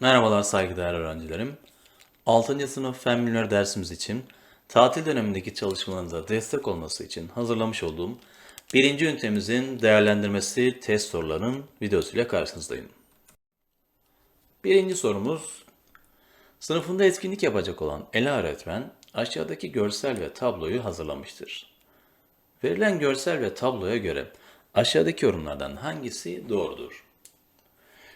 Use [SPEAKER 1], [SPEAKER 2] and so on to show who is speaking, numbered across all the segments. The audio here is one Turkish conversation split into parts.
[SPEAKER 1] Merhabalar saygıdeğer öğrencilerim. 6. sınıf fen bilimleri dersimiz için tatil dönemindeki çalışmalarınıza destek olması için hazırlamış olduğum birinci ünitemizin değerlendirmesi test sorularının videosuyla karşınızdayım. Birinci sorumuz, sınıfında etkinlik yapacak olan Ela öğretmen aşağıdaki görsel ve tabloyu hazırlamıştır. Verilen görsel ve tabloya göre aşağıdaki yorumlardan hangisi doğrudur?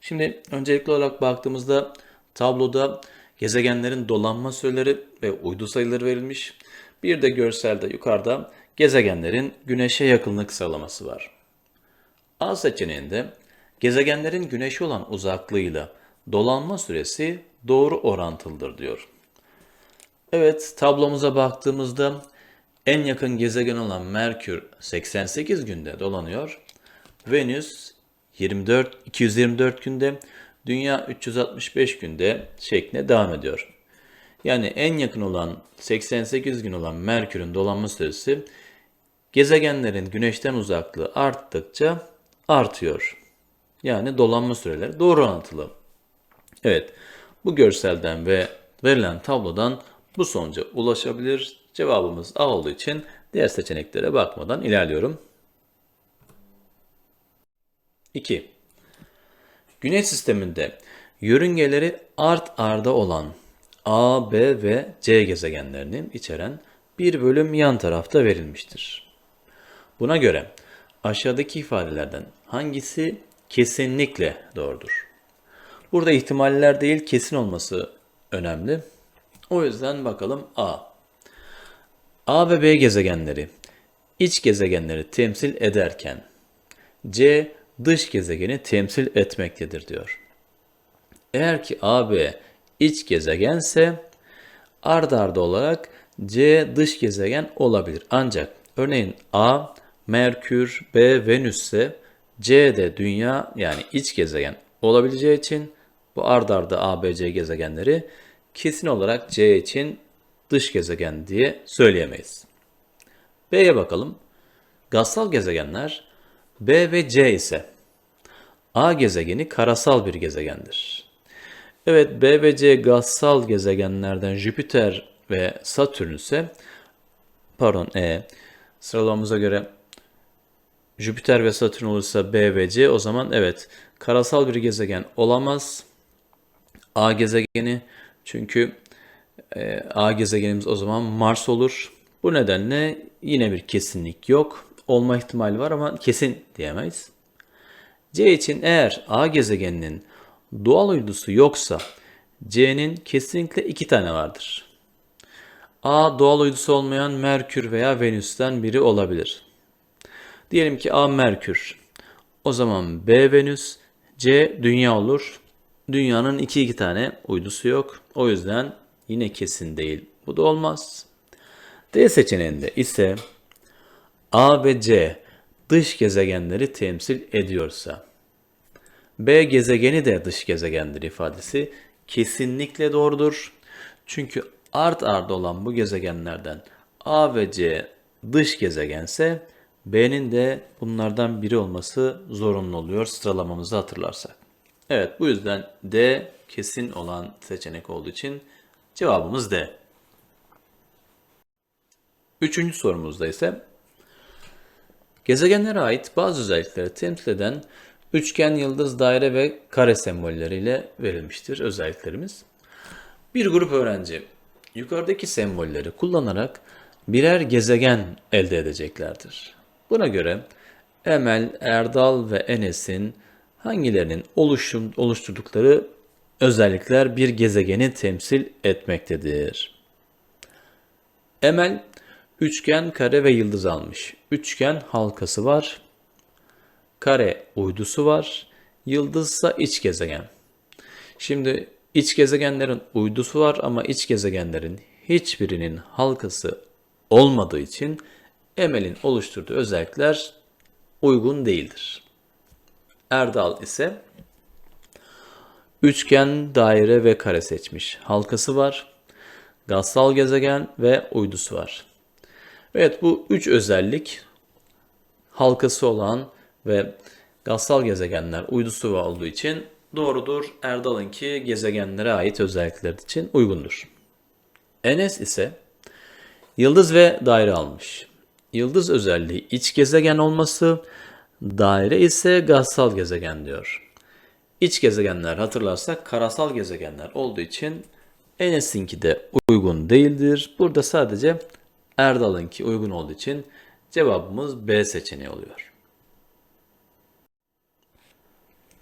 [SPEAKER 1] Şimdi öncelikli olarak baktığımızda tabloda gezegenlerin dolanma süreleri ve uydu sayıları verilmiş. Bir de görselde yukarıda gezegenlerin güneşe yakınlık sıralaması var. A seçeneğinde gezegenlerin güneşe olan uzaklığıyla dolanma süresi doğru orantılıdır diyor. Evet, tablomuza baktığımızda en yakın gezegen olan Merkür 88 günde dolanıyor. Venüs 24 224 günde, Dünya 365 günde şeklinde devam ediyor. Yani en yakın olan 88 gün olan Merkür'ün dolanma süresi gezegenlerin güneşten uzaklığı arttıkça artıyor. Yani dolanma süreleri doğru orantılı. Evet, bu görselden ve verilen tablodan bu sonuca ulaşabilir. Cevabımız A olduğu için diğer seçeneklere bakmadan ilerliyorum. 2. Güneş sisteminde yörüngeleri art arda olan A, B ve C gezegenlerinin içeren bir bölüm yan tarafta verilmiştir. Buna göre aşağıdaki ifadelerden hangisi kesinlikle doğrudur? Burada ihtimaller değil kesin olması önemli. O yüzden bakalım A. A ve B gezegenleri iç gezegenleri temsil ederken C dış gezegeni temsil etmektedir diyor. Eğer ki AB iç gezegense ard arda olarak C dış gezegen olabilir. Ancak örneğin A Merkür, B Venüs ise C de Dünya yani iç gezegen olabileceği için bu ard arda ABC gezegenleri kesin olarak C için dış gezegen diye söyleyemeyiz. B'ye bakalım. Gazsal gezegenler B ve C ise A gezegeni karasal bir gezegendir. Evet B ve C gazsal gezegenlerden Jüpiter ve Satürn ise pardon E sıralamamıza göre Jüpiter ve Satürn olursa B ve C o zaman evet karasal bir gezegen olamaz. A gezegeni çünkü e, A gezegenimiz o zaman Mars olur. Bu nedenle yine bir kesinlik yok. Olma ihtimali var ama kesin diyemeyiz. C için eğer A gezegeninin doğal uydusu yoksa C'nin kesinlikle iki tane vardır. A doğal uydusu olmayan Merkür veya Venüs'ten biri olabilir. Diyelim ki A Merkür. O zaman B Venüs, C Dünya olur. Dünyanın iki iki tane uydusu yok. O yüzden yine kesin değil. Bu da olmaz. D seçeneğinde ise A ve C dış gezegenleri temsil ediyorsa, B gezegeni de dış gezegendir ifadesi kesinlikle doğrudur. Çünkü art arda olan bu gezegenlerden A ve C dış gezegense B'nin de bunlardan biri olması zorunlu oluyor sıralamamızı hatırlarsak. Evet bu yüzden D kesin olan seçenek olduğu için cevabımız D. Üçüncü sorumuzda ise gezegenlere ait bazı özellikleri temsil eden üçgen, yıldız, daire ve kare sembolleriyle verilmiştir özelliklerimiz. Bir grup öğrenci yukarıdaki sembolleri kullanarak birer gezegen elde edeceklerdir. Buna göre Emel, Erdal ve Enes'in hangilerinin oluşum, oluşturdukları özellikler bir gezegeni temsil etmektedir. Emel üçgen, kare ve yıldız almış. Üçgen halkası var. Kare uydusu var. Yıldızsa iç gezegen. Şimdi iç gezegenlerin uydusu var ama iç gezegenlerin hiçbirinin halkası olmadığı için Emel'in oluşturduğu özellikler uygun değildir. Erdal ise üçgen, daire ve kare seçmiş. Halkası var. Gazsal gezegen ve uydusu var. Evet bu üç özellik halkası olan ve gazsal gezegenler uydusu olduğu için doğrudur. Erdal'ınki gezegenlere ait özellikler için uygundur. Enes ise yıldız ve daire almış. Yıldız özelliği iç gezegen olması, daire ise gazsal gezegen diyor. İç gezegenler hatırlarsak karasal gezegenler olduğu için Enes'inki de uygun değildir. Burada sadece Erdal'ınki uygun olduğu için cevabımız B seçeneği oluyor.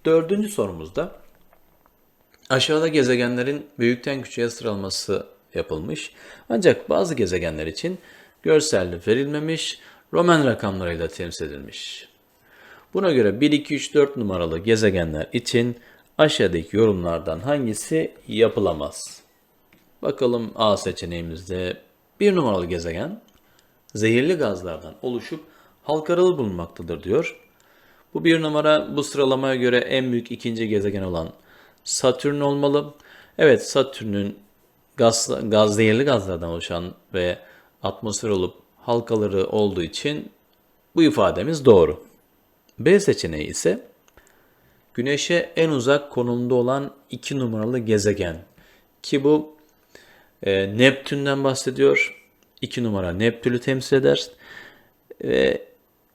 [SPEAKER 1] Dördüncü sorumuzda aşağıda gezegenlerin büyükten küçüğe sıralaması yapılmış. Ancak bazı gezegenler için görselde verilmemiş, Roman rakamlarıyla temsil edilmiş. Buna göre 1, 2, 3, 4 numaralı gezegenler için aşağıdaki yorumlardan hangisi yapılamaz? Bakalım A seçeneğimizde 1 numaralı gezegen zehirli gazlardan oluşup halkalı bulunmaktadır diyor. Bu bir numara bu sıralamaya göre en büyük ikinci gezegen olan Satürn olmalı. Evet Satürn'ün gaz, gaz zehirli gazlardan oluşan ve atmosfer olup halkaları olduğu için bu ifademiz doğru. B seçeneği ise Güneş'e en uzak konumda olan 2 numaralı gezegen. Ki bu e, Neptün'den bahsediyor. 2 numara Neptün'ü temsil eder. Ve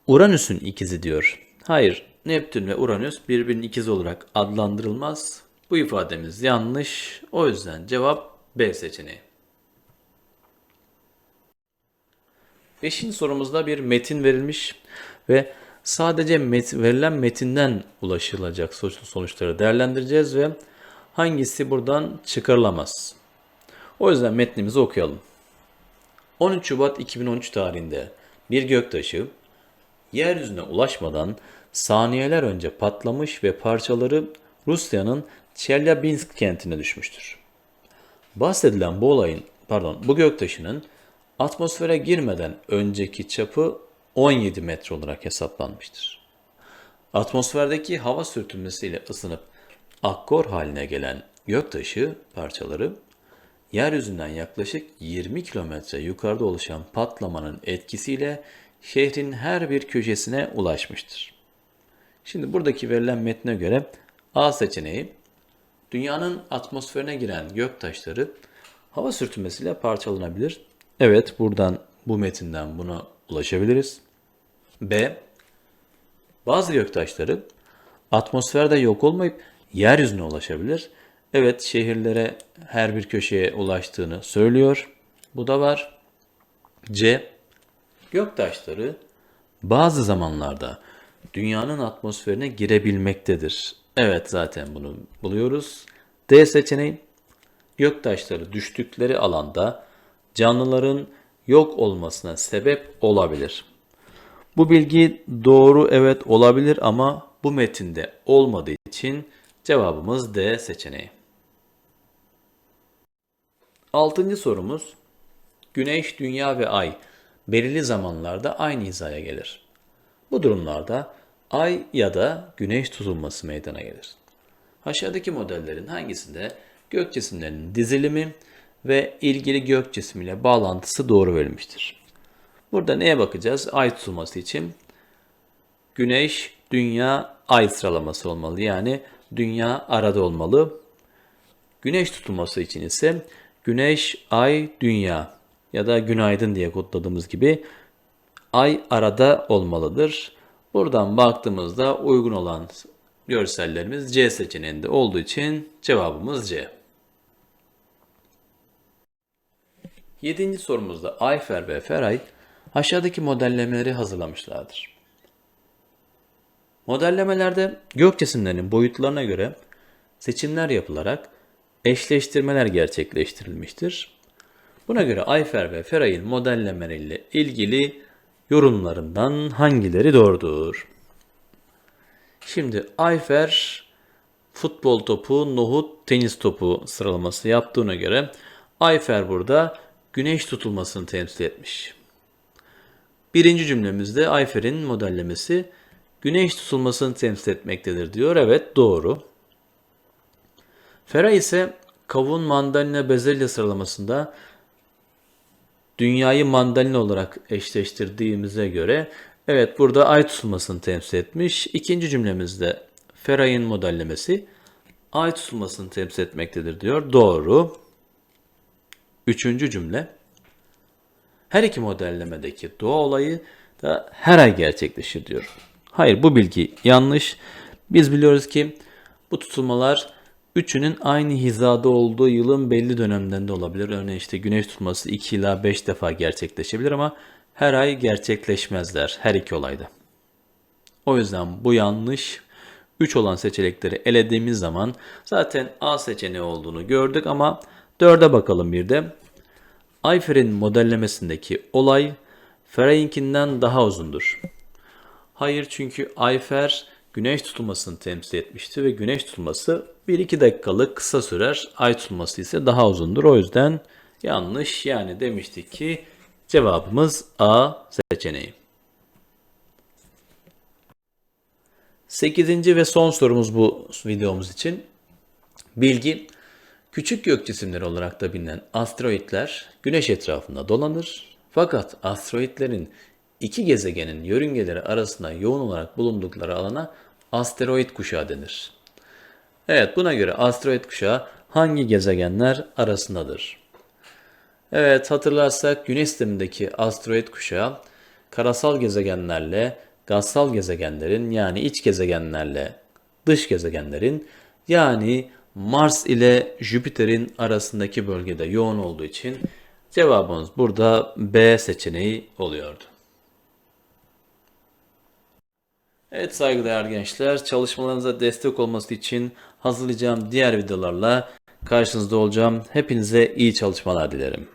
[SPEAKER 1] Uranüs'ün ikizi diyor. Hayır, Neptün ve Uranüs birbirinin ikizi olarak adlandırılmaz. Bu ifademiz yanlış. O yüzden cevap B seçeneği. Beşinci sorumuzda bir metin verilmiş ve sadece met verilen metinden ulaşılacak sonuçları değerlendireceğiz ve hangisi buradan çıkarılamaz. O yüzden metnimizi okuyalım. 13 Şubat 2013 tarihinde bir göktaşı yeryüzüne ulaşmadan saniyeler önce patlamış ve parçaları Rusya'nın Chelyabinsk kentine düşmüştür. Bahsedilen bu olayın, pardon, bu göktaşının atmosfere girmeden önceki çapı 17 metre olarak hesaplanmıştır. Atmosferdeki hava sürtünmesiyle ısınıp akkor haline gelen göktaşı parçaları yeryüzünden yaklaşık 20 kilometre yukarıda oluşan patlamanın etkisiyle şehrin her bir köşesine ulaşmıştır. Şimdi buradaki verilen metne göre A seçeneği dünyanın atmosferine giren göktaşları hava sürtünmesiyle parçalanabilir. Evet buradan bu metinden buna ulaşabiliriz. B. Bazı göktaşları atmosferde yok olmayıp yeryüzüne ulaşabilir. Evet şehirlere her bir köşeye ulaştığını söylüyor. Bu da var. C. Göktaşları bazı zamanlarda dünyanın atmosferine girebilmektedir. Evet zaten bunu buluyoruz. D seçeneği göktaşları düştükleri alanda canlıların yok olmasına sebep olabilir. Bu bilgi doğru evet olabilir ama bu metinde olmadığı için cevabımız D seçeneği. Altıncı sorumuz Güneş, Dünya ve Ay belirli zamanlarda aynı hizaya gelir. Bu durumlarda Ay ya da Güneş tutulması meydana gelir. Aşağıdaki modellerin hangisinde gök cisimlerinin dizilimi ve ilgili gök cismiyle bağlantısı doğru verilmiştir? Burada neye bakacağız? Ay tutulması için Güneş, Dünya, Ay sıralaması olmalı. Yani Dünya arada olmalı. Güneş tutulması için ise Güneş, Ay, Dünya ya da Günaydın diye kodladığımız gibi Ay arada olmalıdır. Buradan baktığımızda uygun olan görsellerimiz C seçeneğinde olduğu için cevabımız C. Yedinci sorumuzda Ayfer ve Feray aşağıdaki modellemeleri hazırlamışlardır. Modellemelerde gök cisimlerinin boyutlarına göre seçimler yapılarak eşleştirmeler gerçekleştirilmiştir. Buna göre Ayfer ve Feray'ın modellemeleriyle ilgili yorumlarından hangileri doğrudur? Şimdi Ayfer futbol topu, nohut, tenis topu sıralaması yaptığına göre Ayfer burada güneş tutulmasını temsil etmiş. Birinci cümlemizde Ayfer'in modellemesi güneş tutulmasını temsil etmektedir diyor. Evet doğru. Fera ise kavun, mandalina, bezelye sıralamasında dünyayı mandalina olarak eşleştirdiğimize göre evet burada ay tutulmasını temsil etmiş. İkinci cümlemizde Feray'ın modellemesi ay tutulmasını temsil etmektedir diyor. Doğru. Üçüncü cümle. Her iki modellemedeki doğa olayı da her ay gerçekleşir diyor. Hayır bu bilgi yanlış. Biz biliyoruz ki bu tutulmalar üçünün aynı hizada olduğu yılın belli dönemlerinde olabilir. Örneğin işte güneş tutulması 2 ila 5 defa gerçekleşebilir ama her ay gerçekleşmezler her iki olayda. O yüzden bu yanlış. 3 olan seçenekleri elediğimiz zaman zaten A seçeneği olduğunu gördük ama 4'e bakalım bir de. Ayfer'in modellemesindeki olay Feray'inkinden daha uzundur. Hayır çünkü Ayfer güneş tutulmasını temsil etmişti ve güneş tutulması 1-2 dakikalık kısa sürer. Ay tutulması ise daha uzundur. O yüzden yanlış. Yani demiştik ki cevabımız A seçeneği. Sekizinci ve son sorumuz bu videomuz için. Bilgi, küçük gök cisimleri olarak da bilinen asteroitler güneş etrafında dolanır. Fakat asteroitlerin iki gezegenin yörüngeleri arasında yoğun olarak bulundukları alana asteroid kuşağı denir. Evet buna göre asteroid kuşağı hangi gezegenler arasındadır? Evet hatırlarsak Güneş sistemindeki asteroid kuşağı karasal gezegenlerle gazsal gezegenlerin yani iç gezegenlerle dış gezegenlerin yani Mars ile Jüpiter'in arasındaki bölgede yoğun olduğu için cevabımız burada B seçeneği oluyordu. Evet saygıdeğer gençler, çalışmalarınıza destek olması için hazırlayacağım diğer videolarla karşınızda olacağım. Hepinize iyi çalışmalar dilerim.